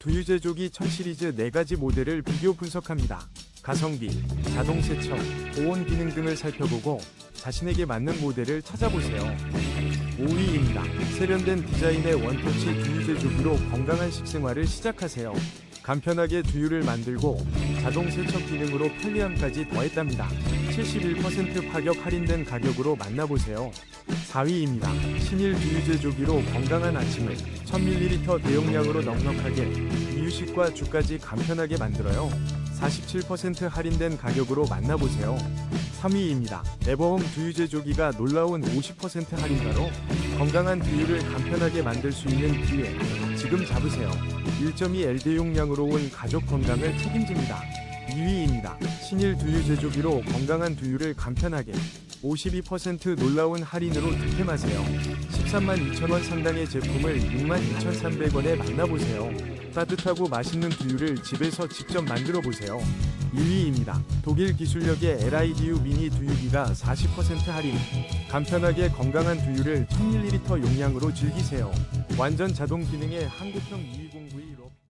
두유 제조기 1000 시리즈 4가지 모델을 비교 분석합니다. 가성비, 자동 세척, 보온 기능 등을 살펴보고 자신에게 맞는 모델을 찾아보세요. 5위입니다. 세련된 디자인의 원터치 두유 제조기로 건강한 식생활을 시작하세요. 간편하게 두유를 만들고 자동 세척 기능으로 편리함까지 더했답니다. 71% 파격 할인된 가격으로 만나보세요. 4위입니다. 신일 두유 제 조기로 건강한 아침을 1000ml 대용량으로 넉넉하게 이유식과 죽까지 간편하게 만들어요. 47% 할인된 가격으로 만나보세요. 3위입니다. 에버홈 두유 제 조기가 놀라운 50% 할인가로 건강한 두유를 간편하게 만들 수 있는 기회 지금 잡으세요. 1.2 L 대용량으로 온 가족 건강을 책임집니다. 2위입니다. 신일 두유 제조기로 건강한 두유를 간편하게 52% 놀라운 할인으로 득템하세요. 13만 2천원 상당의 제품을 6만 2,300원에 만나보세요. 따뜻하고 맛있는 두유를 집에서 직접 만들어 보세요. 2위입니다. 독일 기술력의 LIDU 미니 두유기가 40% 할인. 간편하게 건강한 두유를 1000ml 용량으로 즐기세요. 완전 자동 기능의 한국형 2209